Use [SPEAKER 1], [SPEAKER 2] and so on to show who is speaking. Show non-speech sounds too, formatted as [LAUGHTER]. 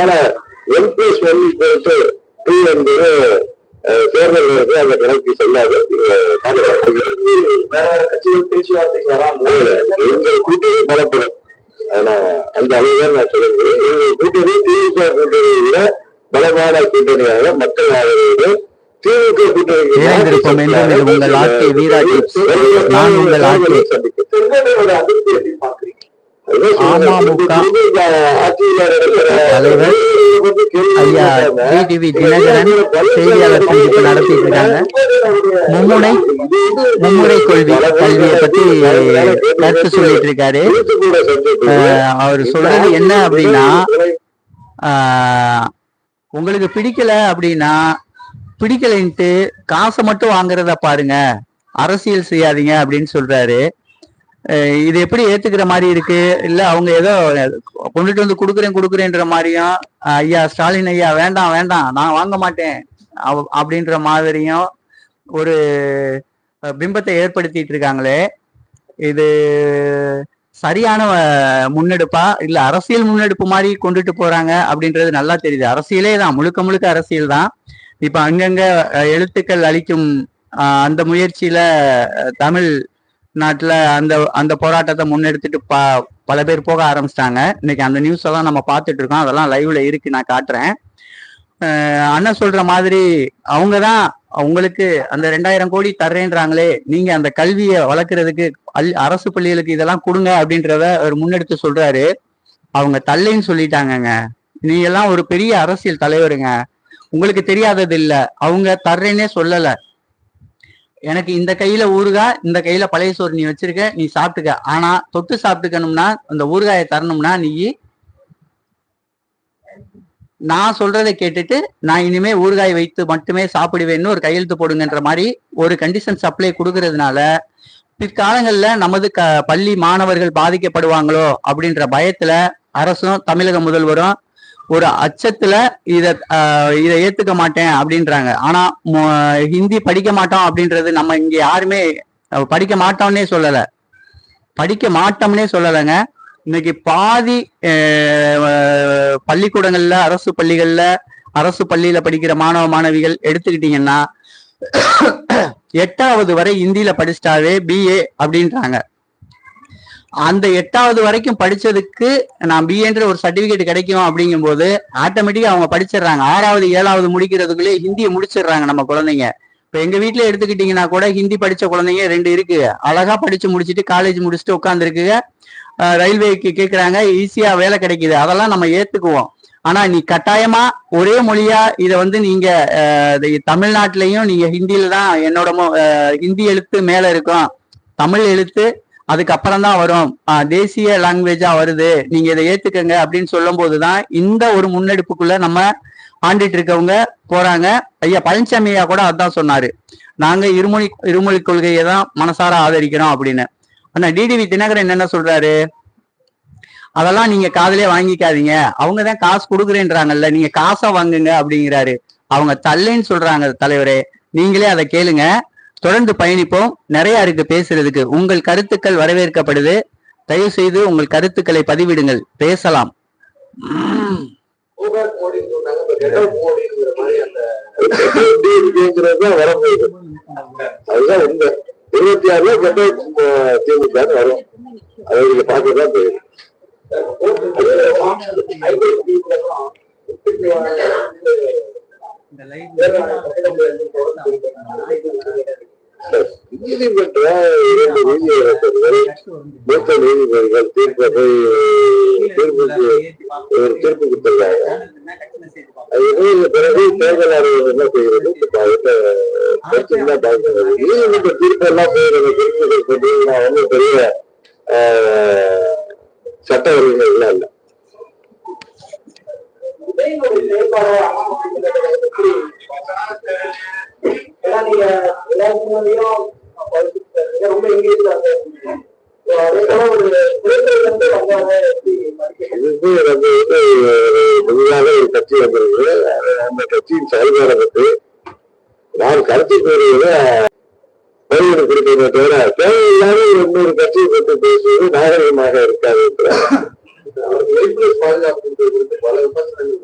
[SPEAKER 1] ஒருவேளை one plus one போட்டு two என்பது தேர்தல்களுக்கு அந்த கணக்கு செல்லாது பேச்சுவார்த்தைக்கு வராமல் எங்கள் கூட்டணி பலப்படும் ஆனா அந்த அளவுதான் நான் சொல்லுகிறேன் எங்கள் கூட்டணி திமுக கூட்டணியில பலமான கூட்டணியாக மக்கள் ஆதரவு திமுக கூட்டணி
[SPEAKER 2] இணைந்திருப்போம் என்றும் இது உங்கள் ஆர்கே வீரா டிப்ஸ். நான் உங்கள்
[SPEAKER 1] எப்படி பாக்குறீங்க
[SPEAKER 2] அமமுக தலைவர் ஐயா டிடிவி தினகரன் செய்தியாளர் சந்திப்பு நடத்திட்டு இருக்காங்க மும்முனை மும்முறை கல்வியை பத்தி கருத்து சொல்லிட்டு இருக்காரு அவர் சொல்றது என்ன அப்படின்னா உங்களுக்கு பிடிக்கல அப்படின்னா பிடிக்கலைன்ட்டு காசை மட்டும் வாங்குறத பாருங்க. அரசியல் செய்யாதீங்க அப்படின்னு சொல்றாரு. இது எப்படி ஏத்துக்கிற மாதிரி இருக்கு? இல்ல அவங்க ஏதோ கொண்டுட்டு வந்து கொடுக்குறேன் கொடுக்குறேன்ற மாதிரியும் ஐயா ஸ்டாலின் ஐயா வேண்டாம் வேண்டாம் நான் வாங்க மாட்டேன். அப்படின்ற மாதிரியும் ஒரு பிம்பத்தை ஏற்படுத்திட்டு இருக்காங்களே. இது சரியான முன்னெடுப்பா? இல்ல அரசியல் முன்னெடுப்பு மாதிரி கொண்டுட்டு போறாங்க அப்படின்றது நல்லா தெரியுது. அரசியலே தான் முழுக்க முழுக்க அரசியல் தான். இப்ப அங்கங்க எழுத்துக்கள் அளிக்கும் அந்த முயற்சியில தமிழ் நாட்டுல அந்த அந்த போராட்டத்தை முன்னெடுத்துட்டு ப பல பேர் போக ஆரம்பிச்சிட்டாங்க. இன்னைக்கு அந்த நியூஸ் எல்லாம் நம்ம பார்த்துட்டு இருக்கோம். அதெல்லாம் லைவ்ல இருக்கு நான் காட்டுறேன். அண்ணன் சொல்ற மாதிரி அவங்க தான் உங்களுக்கு அந்த ரெண்டாயிரம் கோடி தர்றேன்றாங்களே நீங்க அந்த கல்வியை வளர்க்கறதுக்கு அல் அரசு பள்ளிகளுக்கு இதெல்லாம் கொடுங்க அப்படின்றத அவர் முன்னெடுத்து சொல்றாரு. அவங்க தள்ளைன்னு சொல்லிட்டாங்கங்க. நீங்க எல்லாம் ஒரு பெரிய அரசியல் தலைவருங்க. உங்களுக்கு தெரியாதது இல்ல. அவங்க தர்றேன்னே சொல்லலை. எனக்கு இந்த கையில ஊறுகாய் இந்த கையில பழைய சோறு நீ வச்சிருக்க நீ சாப்பிட்டுக்க. ஆனா தொட்டு சாப்பிட்டுக்கணும்னா அந்த ஊறுகாயை தரணும்னா நீ நான் சொல்றதை கேட்டுட்டு நான் இனிமே ஊறுகாய் வைத்து மட்டுமே சாப்பிடுவேன்னு ஒரு கையெழுத்து போடுங்கன்ற மாதிரி ஒரு கண்டிஷன் சப்ளை கொடுக்கறதுனால பிற்காலங்கள்ல நமது க பள்ளி மாணவர்கள் பாதிக்கப்படுவாங்களோ அப்படின்ற பயத்துல அரசும் தமிழக முதல்வரும் ஒரு அச்சத்துல இத இதை ஏத்துக்க மாட்டேன் அப்படின்றாங்க. ஆனா ஹிந்தி படிக்க மாட்டோம் அப்படின்றது நம்ம இங்க யாருமே படிக்க மாட்டோம்னே சொல்லல. படிக்க மாட்டோம்னே சொல்லலைங்க. இன்னைக்கு பாதி பள்ளிக்கூடங்கள்ல அரசு பள்ளிகள்ல அரசு பள்ளியில படிக்கிற மாணவ மாணவிகள் எடுத்துக்கிட்டீங்கன்னா எட்டாவது வரை இந்தியில படிச்சிட்டாவே பிஏ அப்படின்றாங்க. அந்த எட்டாவது வரைக்கும் படிச்சதுக்கு நான் பிஏன்ற ஒரு சர்டிபிகேட் கிடைக்கும் அப்படிங்கும்போது ஆட்டோமேட்டிக்கா அவங்க படிச்சிடுறாங்க. ஆறாவது ஏழாவது முடிக்கிறதுக்குள்ளே ஹிந்தியை முடிச்சிடுறாங்க நம்ம குழந்தைங்க. இப்ப எங்க வீட்டுல எடுத்துக்கிட்டீங்கன்னா கூட ஹிந்தி படிச்ச குழந்தைங்க ரெண்டு இருக்கு. அழகா படிச்சு முடிச்சுட்டு காலேஜ் முடிச்சுட்டு உட்காந்துருக்குங்க ரயில்வேக்கு கேக்குறாங்க. ஈஸியா வேலை கிடைக்குது. அதெல்லாம் நம்ம ஏத்துக்குவோம். ஆனா நீ கட்டாயமா ஒரே மொழியா இத வந்து நீங்க தமிழ்நாட்டிலையும் நீங்க ஹிந்தியில தான் என்னோட ஹிந்தி எழுத்து மேல இருக்கும். தமிழ் எழுத்து அதுக்கப்புறம் தான் வரும். தேசிய லாங்குவேஜா வருது. நீங்க இதை ஏத்துக்கங்க அப்படின்னு சொல்லும் போதுதான் இந்த ஒரு முன்னெடுப்புக்குள்ள நம்ம ஆண்டிட்டு இருக்கவங்க போறாங்க. ஐயா பழனிசாமி ஐயா கூட அதான் சொன்னாரு. நாங்க இருமொழி இருமொழி கொள்கையை தான் மனசார ஆதரிக்கிறோம் அப்படின்னு. ஆனா டிடிவி தினகரன் என்னென்ன சொல்றாரு? அதெல்லாம் நீங்க காதலே வாங்கிக்காதீங்க. அவங்க தான் காசு கொடுக்குறேன்றாங்கல்ல நீங்க காசை வாங்குங்க அப்படிங்கிறாரு. அவங்க தள்ளைன்னு சொல்றாங்க தலைவரே. நீங்களே அதை கேளுங்க. தொடர்ந்து பயணிப்போம். நிறைய இருக்கு பேசுறதுக்கு உங்கள் கருத்துக்கள் வரவேற்கப்படுது. தயவு செய்து உங்கள் கருத்துக்களை பதிவிடுங்கள். பேசலாம்.
[SPEAKER 1] அதுதான் உண்மை. இருபத்தி ஆறுல கெட்ட திமுக வரும். அதை நீங்க பார்க்கதான் தெரியும். நீதிமன்ற இரண்டு நீதியரசர்கள் மூத்த நீதிபதிகள் தீர்ப்பை தீர்ப்புக்கு ஒரு தீர்ப்பு கொடுத்திருக்காங்க பிறகு தேர்தல் ஆணையம் என்ன செய்கிறது? இப்ப பிரச்சனை தான் பார்க்கிறது. நீதிமன்ற தீர்ப்பு எல்லாம் போய் நம்ம வந்து பெரிய ஆஹ், சட்ட வல்லுநர்கள்லாம் இல்லை. இதுக்கு நம்ம வந்து புதிதாக ஒரு கட்சி வந்திருக்கு. அந்த கட்சியின் செயல்பாடை நான் கருத்து கூறுவதை வெளியீடு கொடுக்கிறத தவிர தேவையில்லாத ஒரு இன்னொரு கட்சியை பற்றி பேசுவது நாகரிகமாக இருக்காது [LAUGHS] பாதுகாப்பு பல விமர்சனங்கள்